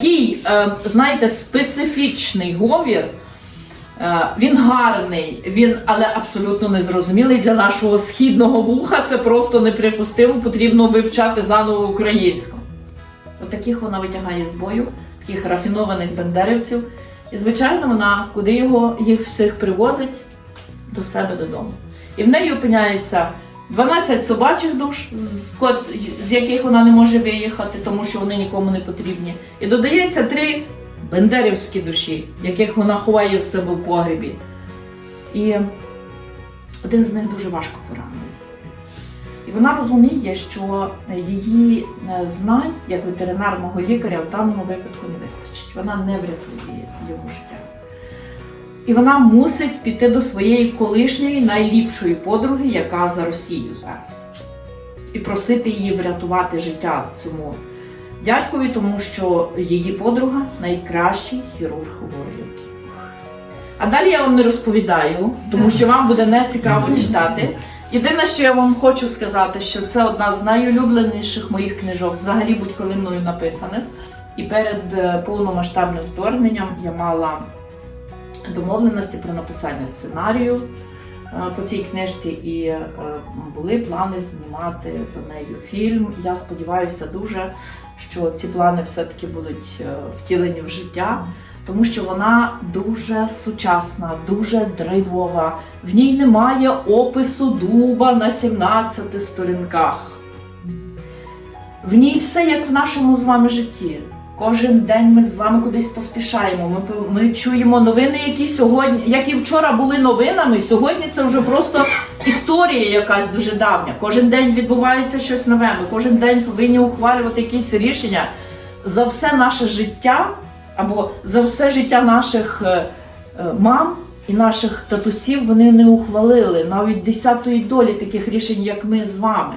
Такий, е, знаєте, специфічний говір. Е, Він гарний, він, але абсолютно незрозумілий для нашого східного вуха. Це просто неприпустимо. Потрібно вивчати заново українську. От вона витягає з бою, таких рафінованих бендерівців. І, звичайно, вона куди його їх всіх привозить до себе додому. І в неї опиняється 12 собачих душ, з яких вона не може виїхати, тому що вони нікому не потрібні. І додається три бендерівські душі, яких вона ховає в себе в погребі. І один з них дуже важко поранений. І вона розуміє, що її е, знань як ветеринарного лікаря в даному випадку не вистачить. Вона не врятує його життя. І вона мусить піти до своєї колишньої найліпшої подруги, яка за Росію зараз. І просити її врятувати життя цьому дядькові, тому що її подруга найкращий хірург Горлівки. А далі я вам не розповідаю, тому що вам буде не цікаво читати. Єдине, що я вам хочу сказати, що це одна з найулюбленіших моїх книжок, взагалі будь-коли мною написаних. І перед е, повномасштабним вторгненням я мала домовленості про написання сценарію е, по цій книжці, і е, були плани знімати за нею фільм. Я сподіваюся дуже, що ці плани все-таки будуть е, втілені в життя. Тому що вона дуже сучасна, дуже драйвова. В ній немає опису дуба на 17 сторінках. В ній все як в нашому з вами житті. Кожен день ми з вами кудись поспішаємо. Ми, ми чуємо новини, які сьогодні, які вчора були новинами, сьогодні це вже просто історія якась дуже давня. Кожен день відбувається щось нове. Ми кожен день повинні ухвалювати якісь рішення за все наше життя або за все життя наших е, е, мам і наших татусів вони не ухвалили навіть десятої долі таких рішень, як ми з вами.